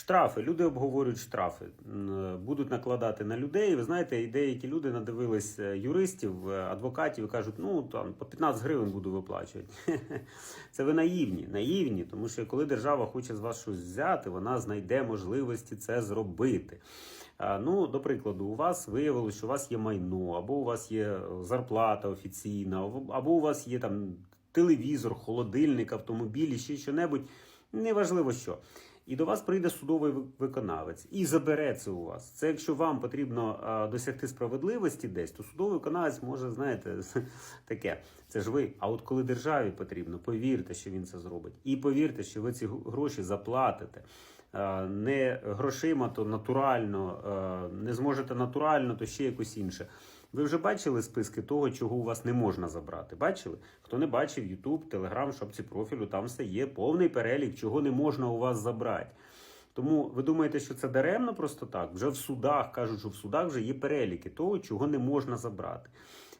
Штрафи. Люди обговорюють штрафи. Будуть накладати на людей. Ви знаєте, і деякі люди надивились е, юристів, е, адвокатів і кажуть, ну там по 15 гривень буду виплачувати. Це ви наївні, наївні, тому що коли держава хоче з вас щось взяти, вона знайде можливості це зробити. Ну, до прикладу, у вас виявилося, що у вас є майно, або у вас є е, зарплата офіційна, або- або у вас є там телевізор, холодильник, автомобіль, і ще що-небудь, неважливо що. І до вас прийде судовий виконавець і забере це у вас. Це якщо вам потрібно а, досягти справедливості десь, то судовий виконавець може, знаєте, таке. Це ж ви. А от коли державі потрібно, повірте, що він це зробить. І повірте, що ви ці гроші заплатите. А, Не грошима, то натурально, а, не зможете натурально, то ще якось інше. Ви вже бачили списки того, чого у вас не можна забрати? Бачили? Хто не бачив, YouTube, Telegram, шапці профілю, там все є повний перелік, чого не можна у вас забрати. Тому ви думаєте, що це даремно просто так? Вже в судах кажуть, що в судах вже є переліки того, чого не можна забрати.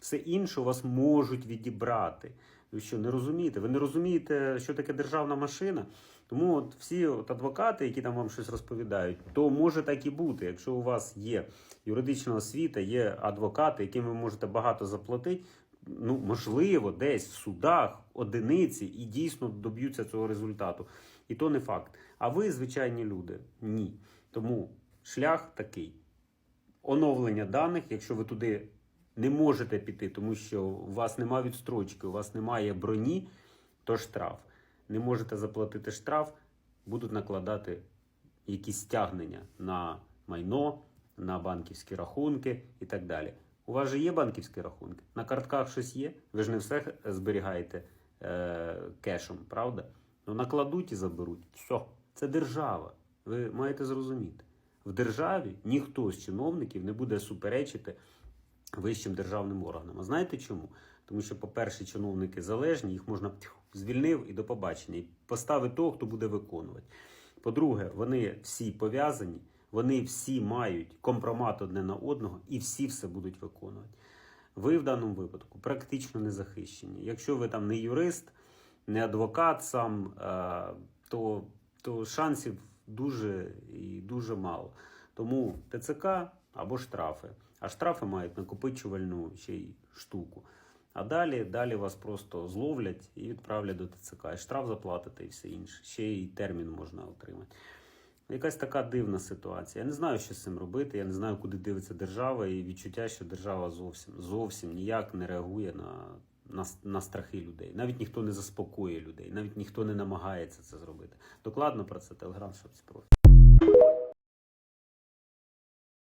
Все інше у вас можуть відібрати. Ви що, не розумієте? Ви не розумієте, що таке державна машина? Тому от всі от адвокати, які там вам щось розповідають, то може так і бути. Якщо у вас є юридична освіта, є адвокати, яким ви можете багато заплатити, ну можливо, десь в судах одиниці і дійсно доб'ються цього результату. І то не факт. А ви, звичайні люди, ні. Тому шлях такий: оновлення даних, якщо ви туди не можете піти, тому що у вас немає відстрочки, у вас немає броні, то штраф. Не можете заплатити штраф, будуть накладати якісь стягнення на майно, на банківські рахунки і так далі. У вас же є банківські рахунки? На картках щось є? Ви ж не все зберігаєте е, кешем, правда? Ну накладуть і заберуть. Все, це держава. Ви маєте зрозуміти. В державі ніхто з чиновників не буде суперечити вищим державним органам. А знаєте чому? Тому що, по-перше, чиновники залежні, їх можна звільнив і до побачення, і поставити того, хто буде виконувати. По-друге, вони всі пов'язані, вони всі мають компромат одне на одного, і всі все будуть виконувати. Ви в даному випадку практично не захищені. Якщо ви там не юрист, не адвокат сам, е, то, то шансів дуже і дуже мало. Тому ТЦК або штрафи. А штрафи мають накопичувальну ще й штуку. А далі, далі вас просто зловлять і відправлять до ТЦК. І штраф заплатите і все інше. Ще й термін можна отримати. Якась така дивна ситуація. Я не знаю, що з цим робити. Я не знаю, куди дивиться держава, і відчуття, що держава зовсім зовсім ніяк не реагує на, на, на страхи людей. Навіть ніхто не заспокоює людей, навіть ніхто не намагається це зробити. Докладно про це телеграм, щоб це профі.